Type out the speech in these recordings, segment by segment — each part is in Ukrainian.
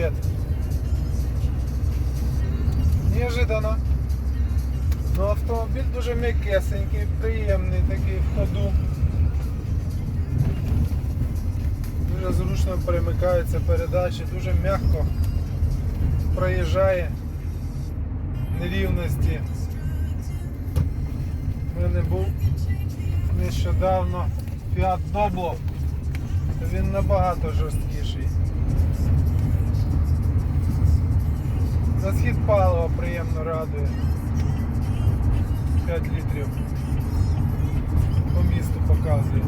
привіт. Неожиданно. Ну, автомобіль дуже м'якесенький, приємний такий в ходу. Дуже зручно перемикаються передачі, дуже м'яко проїжджає нерівності. У мене був нещодавно Fiat Doblo. Він набагато жорсткіший. За схід палива приємно радує. 5 літрів по місту показує.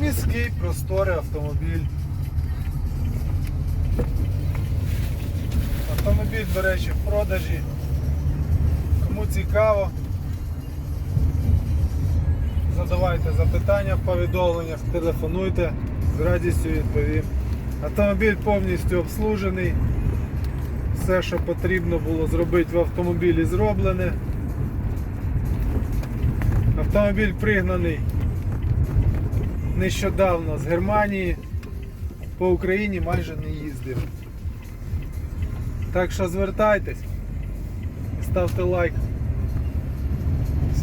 Міський просторий автомобіль. Автомобіль, до речі, в продажі. Кому цікаво, задавайте запитання в повідомленнях, телефонуйте, з радістю відповім. Автомобіль повністю обслужений. Все, що потрібно було зробити в автомобілі, зроблене. Автомобіль пригнаний нещодавно з Германії. По Україні майже не їздив. Так що звертайтесь, ставте лайк.